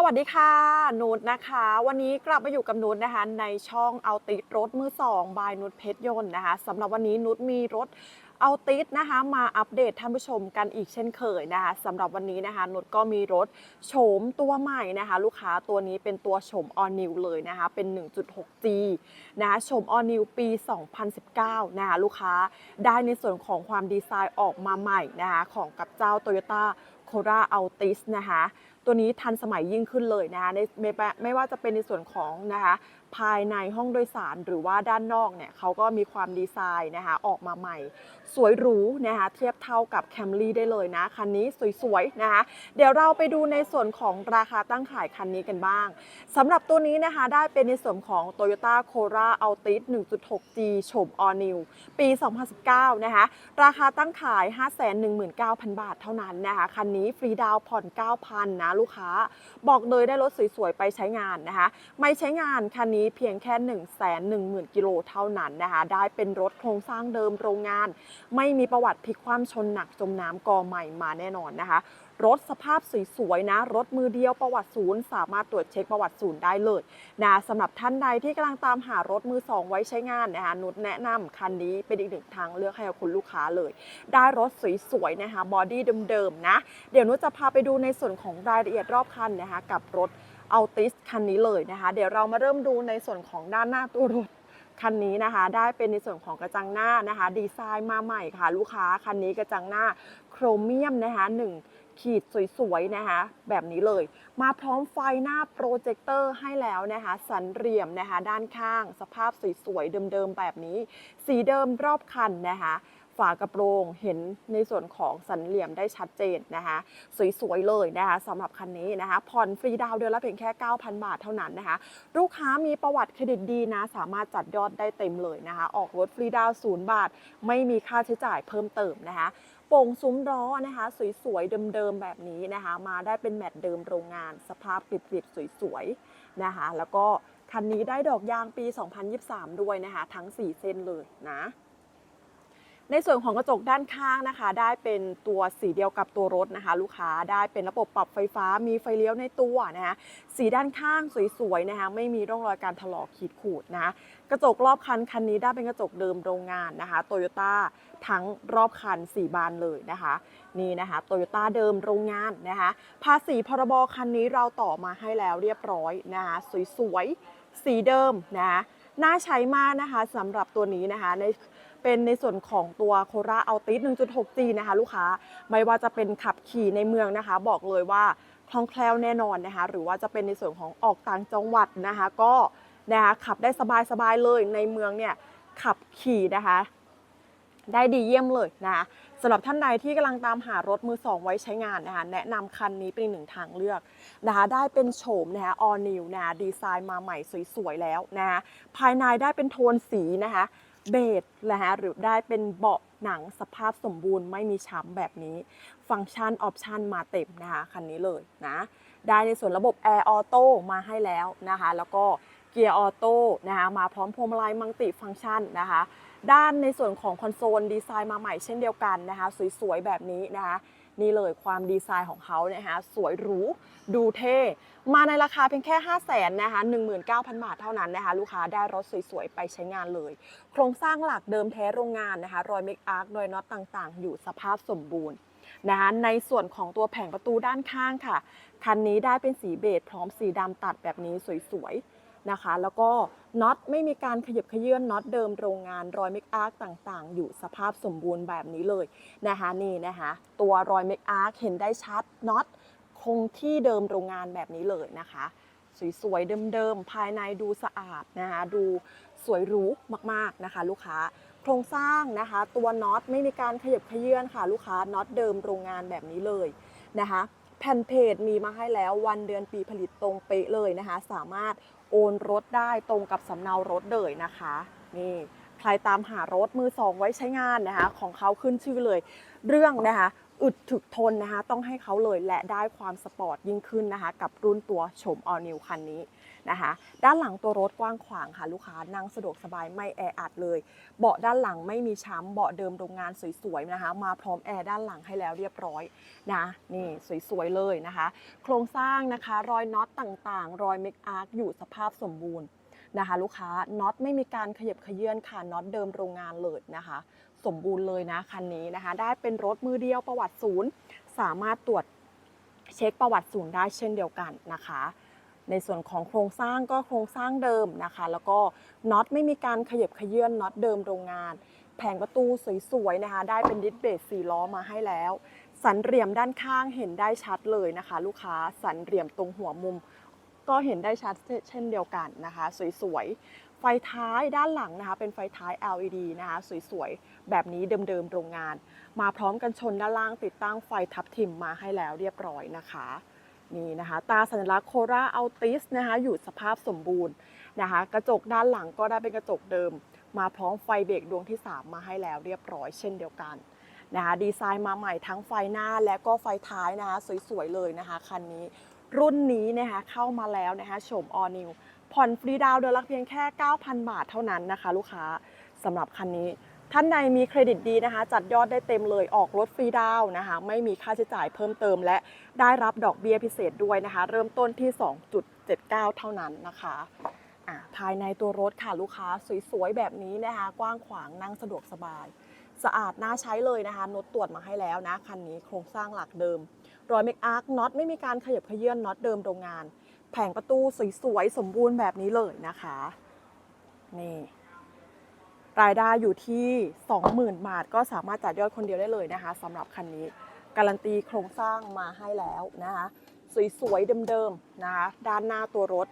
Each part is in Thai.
สวัสดีค่ะนูดนะคะ วันนี้กลับมาอยู่กับนูดนะคะ ในช่องเอาติดรถมือสองบายนุดเพชรยนต์นะคะสำหรับวันนี้นุดมีรถเอาติดนะคะมาอัปเดตท่านผู้ชมกันอีกเช่นเคยนะคะสำหรับวันนี้นะคะนุดก็มีรถโฉมตัวใหม่นะคะ ลูกค้าตัวนี้เป็นตัวโฉม All New เลยนะคะ เป็น 1.6G นะคะโฉม All New ปี 2019 นะคะลูกค้าได้ในส่วนของความดีไซน์ออกมาใหม่นะคะของกับเจ้า Toyota Corolla Altis นะคะ ตัวนี้ทันสมัยยิ่งขึ้นเลยนะคะในไม่ไม่ว่าจะเป็นในส่วนของนะคะภายในห้องโดยสารหรือว่าด้านนอกเนี่ยเขาก็มีความดีไซน์นะคะออกมาใหม่ สวยหรูนะคะเทียบเท่ากับ Camry ได้เลยนะ คันนี้สวยๆนะคะเดี๋ยวเราไปดูในส่วนของราคาตั้งขายคันนี้กันบ้างสำหรับตัวนี้นะคะได้เป็นในส่วนของ Toyota Corolla Altis 1.6G โฉม All New ปี 2019 นะคะราคาตั้งขาย 519,000 บาทเท่านั้นนะคะคันนี้ฟรีดาวน์ผ่อน 9,000นะลูกค้า บอกเลยได้รถสวยๆไปใช้งานนะคะไม่ใช้งานคันนี้เพียงแค่1 1 0 0 0 0กิโลเท่านั้นนะคะได้เป็นรถโครงสร้างเดิมโรงงาน ไม่มีประวัติพลิกคว่ำชนหนักจมน้ำกอใหม่มาแน่นอนนะคะรถสภาพสวยๆนะ รถมือเดียวประวัติศูนย์ สามารถตรวจเช็คประวัติศูนย์ได้เลยนะสำหรับท่านใดที่กำลังตามหารถมือสองไว้ใช้งานนะคะนุชแนะนำคันนี้เป็นอีกหนึ่งทางเลือกให้กับคุณลูกค้าเลย ได้รถสวยๆนะคะบอดี้เดิมๆนะ เดี๋ยวนุชจะพาไปดูในส่วนของรายละเอียดรอบคันนะคะกับรถ เอัลติสคันนี้เลยนะคะ เดี๋ยวเรามาเริ่มดูในส่วนของด้านหน้าตัวรถคันนี้นะคะได้เป็นในส่วนของกระจังหน้านะคะ ดีไซน์มาใหม่ค่ะ ลูกค้าคันนี้กระจังหน้าโครเมียมนะคะหนึ่งขีดสวยๆนะคะ แบบนี้เลย มาพร้อมไฟหน้าโปรเจคเตอร์ให้แล้วนะคะ สันเหลี่ยมนะคะ ด้านข้าง สภาพสวยๆเดิมๆแบบนี้ สีเดิมรอบคันนะคะ ฝากระโปรงเห็นในส่วนของสันเหลี่ยมได้ชัดเจนนะคะ สวยๆเลยนะคะสำหรับคันนี้นะคะ ผ่อนฟรีดาวเดือนละเพียงแค่ 9,000 บาทเท่านั้นนะคะ ลูกค้ามีประวัติเครดิตดีนะ สามารถจัดยอดได้เต็มเลยนะคะ ออกรถฟรีดาวศูนย์บาท ไม่มีค่าใช้จ่ายเพิ่มเติมนะคะโป่งซุ้มล้อนะคะ สวยๆ เดิมๆ แบบนี้นะคะ มาได้เป็นแมตต์เดิมโรงงาน สภาพกริบๆ สวยๆ นะคะ แล้วก็คันนี้ได้ดอกยางปี 2023 ด้วยนะคะ ทั้ง 4 เส้นเลยนะ ในส่วนของกระจกด้านข้างนะคะ ได้เป็นตัวสีเดียวกับตัวรถนะคะ ลูกค้าได้เป็นระบบปรับไฟฟ้ามีไฟเลี้ยวในตัวนะคะสีด้านข้างสวยๆนะคะไม่มีร่องรอยการถลอกขีดขูดนะะกระจกรอบคันคันนี้ได้เป็นกระจกเดิมโรงงานนะคะโตโยต้าทั้งรอบคัน 4 บานเลยนะคะนี่นะคะโตโยต้าเดิมโรงงานนะคะภาษีพรบคันนี้เราต่อมาให้แล้วเรียบร้อยนะคะสวยๆสีเดิมนะะน่าใช้มากนะคะสำหรับตัวนี้นะคะใน เป็นในส่วนของตัวโคราอัลติส 1.6G นะคะลูกค้าไม่ว่าจะเป็นขับขี่ในเมืองนะคะ บอกเลยว่าคล่องแคล่วแน่นอนนะคะ หรือว่าจะเป็นในส่วนของออกต่างจังหวัดนะคะ ก็นะคะขับได้สบายๆเลยในเมืองเนี่ยขับขี่นะคะ ได้ดีเยี่ยมเลยนะคะสำหรับท่านใดที่กำลังตามหารถมือสองไว้ใช้งานนะคะแนะนำคันนี้เป็นหนึ่งทางเลือกนะคะได้เป็นโฉมนะคะ all new นะคะดีไซน์มาใหม่สวยๆแล้วนะคะภายในได้เป็นโทนสีนะคะ เบดนะฮะหรือได้เป็นเบาะหนังสภาพสมบูรณ์ไม่มีช้ำแบบนี้ ฟังก์ชันออปชันมาเต็มนะคะคันนี้เลยนะได้ในส่วนระบบ Air Auto มาให้แล้วนะคะแล้วก็เกียร์ออโต้นะคะมาพร้อมพวงมาลัยมัลติฟังก์ชันนะคะด้านในส่วนของคอนโซลดีไซน์มาใหม่เช่นเดียวกันนะคะสวยๆแบบนี้นะคะ นี่เลยความดีไซน์ของเขานะคะสวยหรูดูเท่ มาในราคาเพียงแค่ 5 0 0แสนนะคะ19,000 บาทเท่านั้นนะคะลูกค้าได้รถสวยๆ ไปใช้งานเลย โครงสร้างหลักเดิมแท้โรงงานนะคะรอยเมคอาร์ครอยน็อตต่างๆ อยู่สภาพสมบูรณ์นะคะในส่วนของตัวแผงประตูด้านข้างค่ะ คันนี้ได้เป็นสีเบจพร้อมสีดำตัดแบบนี้สวยๆ นะคะ แล้วก็น็อตไม่มีการขยับขยื่นน็อตเดิมโรงงานรอยเมคอาร์คต่างๆ อยู่สภาพสมบูรณ์แบบนี้เลยนะคะนี่นะคะตัวรอยเมคอาร์คเห็นได้ชัดน็อตคงที่เดิมโรงงานแบบนี้เลยนะคะ สวยๆเดิมๆภายในดูสะอาดนะคะดูสวยหรูมากๆนะคะ ลูกค้าโครงสร้างนะคะ ตัวน็อตไม่มีการขยับขยื่นค่ะ ลูกค้าน็อตเดิมโรงงานแบบนี้เลยนะคะ แผ่นเพจมีมาให้แล้ววันเดือนปีผลิตตรงเป๊ะเลยนะคะ สามารถโอนรถได้ตรงกับสำเนารถเลยนะคะ นี่ใครตามหารถมือสองไว้ใช้งานนะคะ ของเขาขึ้นชื่อเลย เรื่องนะคะอึดถึกทนนะคะ ต้องให้เขาเลยและได้ความสปอร์ตยิ่งขึ้นนะคะ กับรุ่นตัวโฉมออนิวคันนี้ นะคะ ด้านหลังตัวรถกว้างขวางค่ะลูกค้านั่งสะดวกสบายไม่แออัดเลย เบาะด้านหลังไม่มีช้ำเบาะเดิมโรงงานสวยๆนะคะ มาพร้อมแอร์ด้านหลังให้แล้วเรียบร้อยนะนี่สวยๆเลยนะคะ โครงสร้างนะคะรอยน็อตต่างๆ รอยเมคอาร์คอยู่สภาพสมบูรณ์นะคะ ลูกค้าน็อตไม่มีการขยับขยื่นค่ะน็อตเดิมโรงงานเลยนะคะ สมบูรณ์เลยนะคันนี้นะคะ ได้เป็นรถมือเดียวประวัติศูนย์ สามารถตรวจเช็คประวัติศูนย์ได้เช่นเดียวกันนะคะ ในส่วนของโครงสร้างก็โครงสร้างเดิมนะคะ แล้วก็น็อตไม่มีการขยับขยื่นน็อตเดิมโรงงาน แผงประตูสวยๆนะคะ ได้เป็นดิสเบรกสี่ล้อมาให้แล้ว สันเหลี่ยมด้านข้างเห็นได้ชัดเลยนะคะ ลูกค้าสันเหลี่ยมตรงหัวมุม ก็เห็นได้ชัดเช่นเดียวกันนะคะ สวยๆไฟท้ายด้านหลังนะคะ เป็นไฟท้าย LED นะคะสวยๆแบบนี้เดิมๆโรงงาน มาพร้อมกันชนด้านล่างติดตั้งไฟทับทิมมาให้แล้วเรียบร้อยนะคะ นี่นะคะ ตาสัญลักษณ์โคราอัลติสนะคะอยู่สภาพสมบูรณ์นะคะ กระจกด้านหลังก็ได้เป็นกระจกเดิม มาพร้อมไฟเบรกดวงที่ 3 มาให้แล้วเรียบร้อยเช่นเดียวกันนะคะดีไซน์มาใหม่ทั้งไฟหน้าและก็ไฟท้ายนะคะสวยๆเลยนะคะคันนี้รุ่นนี้นะคะเข้ามาแล้วนะคะโฉม All New ผ่อนฟรีดาวเดือนละเพียงแค่ 9,000 บาทเท่านั้นนะคะ ลูกค้าสำหรับคันนี้ ท่านใดมีเครดิตดีนะคะ จัดยอดได้เต็มเลยออกรถฟรีดาวนะคะ ไม่มีค่าใช้จ่ายเพิ่มเติม และได้รับดอกเบี้ยพิเศษด้วยนะคะ เริ่มต้นที่ 2.79 เท่านั้นนะคะะภายในตัวรถค่ะลูกค้าสวยๆ แบบนี้นะคะ กว้างขวางนั่งสะดวกสบาย สะอาดน่าใช้เลยนะคะนดตรวจมาให้แล้วนะ คันนี้โครงสร้างหลักเดิม รอยเมคอาร์คน็อตไม่มีการขยับเขยื่อนน็อตเดิมโรงงาน แผงประตูสวยๆ สมบูรณ์แบบนี้เลยนะคะ นี่ รายได้อยู่ที่ 20,000 บาท ก็สามารถจัดยอดคนเดียวได้เลยนะคะสำหรับคันนี้ การันตีโครงสร้างมาให้แล้วนะคะสวยๆเดิมๆนะคะด้านหน้าตัวรถ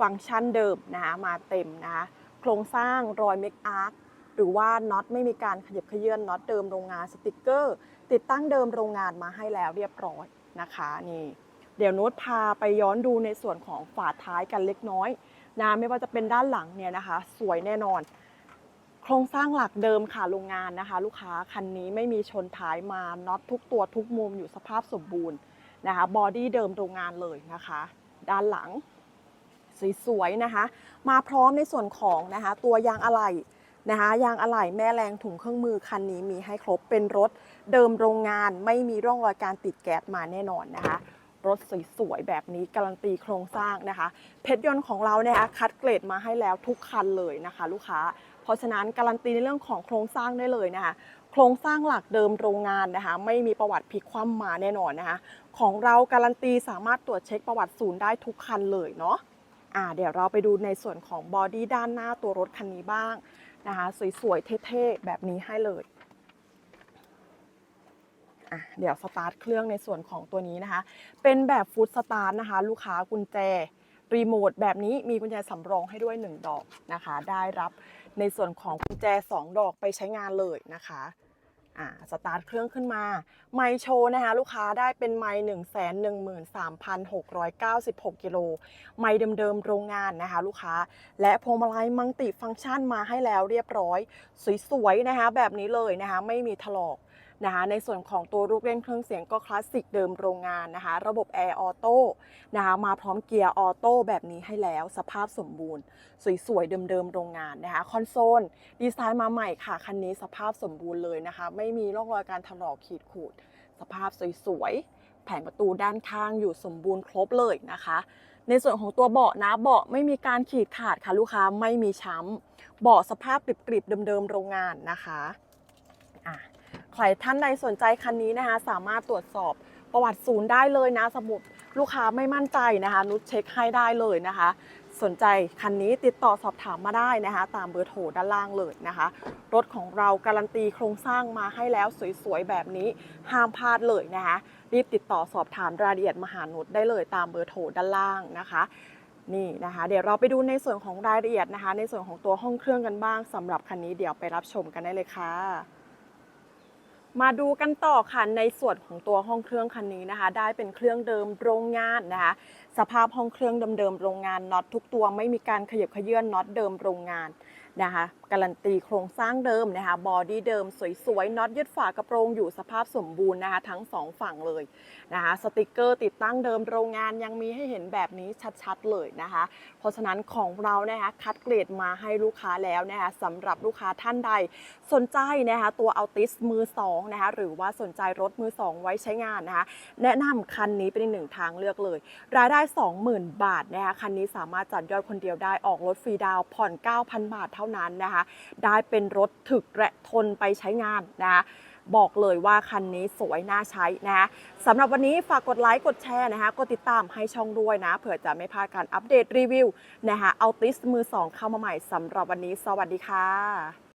ฟังก์ชันเดิมนะคะมาเต็มนะคะโครงสร้างรอยเมคอาร์คหรือว่าน็อตไม่มีการขยับเขยื่อนน็อตเดิมโรงงานสติกเกอร์ ติดตั้งเดิมโรงงานมาให้แล้วเรียบร้อยนะคะนี่เดี๋ยวนุชพาไปย้อนดูในส่วนของฝาท้ายกันเล็กน้อยนะไม่ว่าจะเป็นด้านหลังเนี่ยนะคะ สวยแน่นอน โครงสร้างหลักเดิมค่ะโรงงานนะคะ ลูกค้าคันนี้ไม่มีชนท้ายมาน็อตทุกตัวทุกมุมอยู่สภาพสมบูรณ์นะคะบอดี้เดิมโรงงานเลยนะคะ ด้านหลังสวยๆนะคะ มาพร้อมในส่วนของนะคะ ตัวยางอะไหล่นะคะยางอะไหล่แม่แรงถุงเครื่องมือคันนี้มีให้ครบเป็นรถเดิมโรงงานไม่มีร่องรอยการติดแก๊สมาแน่นอนนะคะ รถสวยๆแบบนี้การันตีโครงสร้างนะคะ เพชรยนต์ของเราเนี่ยนะคะคัดเกรดมาให้แล้วทุกคันเลยนะคะ ลูกค้า เพราะฉะนั้นการันตีในเรื่องของโครงสร้างได้เลยนะคะโครงสร้างหลักเดิมโรงงานนะคะไม่มีประวัติพลิกคว่ำมาแน่นอนนะคะของเราการันตีสามารถตรวจเช็คประวัติศูนย์ได้ทุกคันเลยเนาะอ่าเดี๋ยวเราไปดูในส่วนของบอดี้ด้านหน้าตัวรถคันนี้บ้างนะคะสวยๆเท่ๆแบบนี้ให้เลยอะเดี๋ยวสตาร์ทเครื่องในส่วนของตัวนี้นะคะ เป็นแบบฟุตสตาร์ทนะคะ ลูกค้ากุญแจรีโมทแบบนี้มีกุญแจสำรองให้ด้วย 1 ดอกนะคะ ได้รับ ในส่วนของกุญแจ 2 ดอกไปใช้งานเลยนะคะอ่าสตาร์ทเครื่องขึ้นมา ไมค์โชนะคะลูกค้าได้เป็นไมค์1 1 3 6 9 6กิโล ไมค์เดิมๆโรงงานนะคะลูกค้า และพวงมาลัยมังติฟังก์ชันมาให้แล้วเรียบร้อย สวยๆนะคะแบบนี้เลยนะคะไม่มีถลอก นะคะในส่วนของตัวลูกเล่นเครื่องเสียงก็คลาสสิกเดิมโรงงานนะคะ ระบบแอร์ออโต้นะคะมาพร้อมเกียร์ออโต้แบบนี้ให้แล้วสภาพสมบูรณ์ สวยๆ เดิมๆ โรงงานนะคะคอนโซลดีไซน์มาใหม่ค่ะ คันนี้สภาพสมบูรณ์เลยนะคะ ไม่มีร่องรอยการถลอกขีดขูด สภาพสวยๆ แผงประตูด้านข้างอยู่สมบูรณ์ครบเลยนะคะในส่วนของตัวเบาะนะเบาะไม่มีการขีดขาดค่ะลูกค้าไม่มีช้ำเบาะสภาพกริบๆเดิมๆโรงงานนะคะอะ ใครท่านใดสนใจคันนี้นะคะ สามารถตรวจสอบประวัติศูนย์ได้เลยนะ สมมุติลูกค้าไม่มั่นใจนะคะ นุชเช็คให้ได้เลยนะคะ สนใจคันนี้ติดต่อสอบถามมาได้นะคะ ตามเบอร์โทรด้านล่างเลยนะคะ รถของเราการันตีโครงสร้างมาให้แล้วสวยๆ แบบนี้ห้ามพลาดเลยนะคะ รีบติดต่อสอบถามรายละเอียดมาหานุชได้เลยตามเบอร์โทรด้านล่างนะคะนี่นะคะ เดี๋ยวเราไปดูในส่วนของรายละเอียดนะคะ ในส่วนของตัวห้องเครื่องกันบ้างสำหรับคันนี้เดี๋ยวไปรับชมกันได้เลยค่ะ มาดูกันต่อค่ะในส่วนของตัวห้องเครื่องคันนี้นะคะ ได้เป็นเครื่องเดิมโรงงานนะคะ สภาพห้องเครื่องเดิมๆโรงงานน็อตทุกตัวไม่มีการขยับขยื่อนน็อตเดิมโรงงาน นะคะการันตีโครงสร้างเดิมนะคะบอดี้เดิมสวยๆน็อตยึดฝากระโปรงอยู่สภาพสมบูรณ์นะคะทั้งสองฝั่งเลยนะคะสติกเกอร์ติดตั้งเดิมโรงงานยังมีให้เห็นแบบนี้ชัดๆเลยนะคะ เพราะฉะนั้นของเรานะคะคัดเกรดมาให้ลูกค้าแล้วนะคะสำหรับลูกค้าท่านใด สนใจนะคะตัวอัลติสมือ2นะคะหรือว่าสนใจรถมือ 2 ไว้ใช้งานนะคะแนะนำคันนี้เป็นอีกหนึ่งทางเลือกเลย รายได้ 20,000 บาทนะคะคันนี้สามารถจัดยอดคนเดียวได้ออกรถฟรีดาวผ่อน 9,000 บาทเท่านั้นนะคะ ได้เป็นรถถึกและทนไปใช้งานนะคะบอกเลยว่าคันนี้สวยน่าใช้นะคะสำหรับวันนี้ฝากกดไลค์กดแชร์นะคะกดติดตามให้ช่องด้วยนะเผื่อจะไม่พลาดการอัปเดตรีวิวนะคะเอาติสมือ2เข้ามาใหม่สำหรับวันนี้ สวัสดีค่ะ